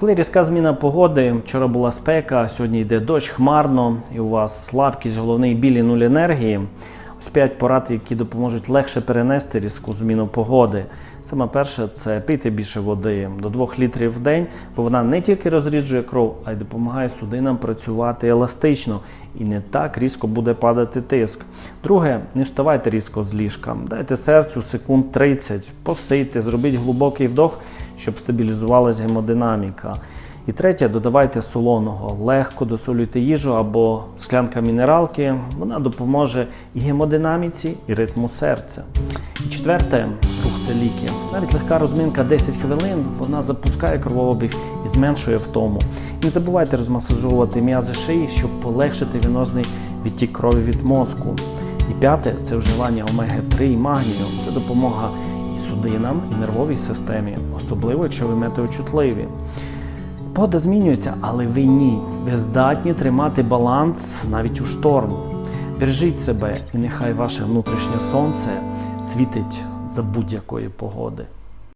Коли різка зміна погоди, вчора була спека, сьогодні йде дощ, хмарно, і у вас слабкість, головний біль і нуль енергії. Ось п'ять порад, які допоможуть легше перенести різку зміну погоди. Саме перше це пити більше води до 2 літрів в день, бо вона не тільки розріджує кров, а й допомагає судинам працювати еластично і не так різко буде падати тиск. Друге, не вставайте різко з ліжка. Дайте серцю секунд 30, посийте, зробіть глибокий вдох, щоб стабілізувалась гемодинаміка. І третє, додавайте солоного. Легко досолюйте їжу або склянка мінералки. Вона допоможе і гемодинаміці, і ритму серця. І четверте, рух це ліки. Навіть легка розминка 10 хвилин вона запускає кровообіг і зменшує втому. І не забувайте розмасажовувати м'язи шиї, щоб полегшити венозний відтік крові від мозку. І п'яте це вживання омеги-3 і магнію. Це допомога судинам, і нервовій системі, особливо якщо ви метеочутливі. Погода змінюється, але ви ні. Ви здатні тримати баланс навіть у шторм. Бережіть себе, і нехай ваше внутрішнє сонце світить за будь-якої погоди.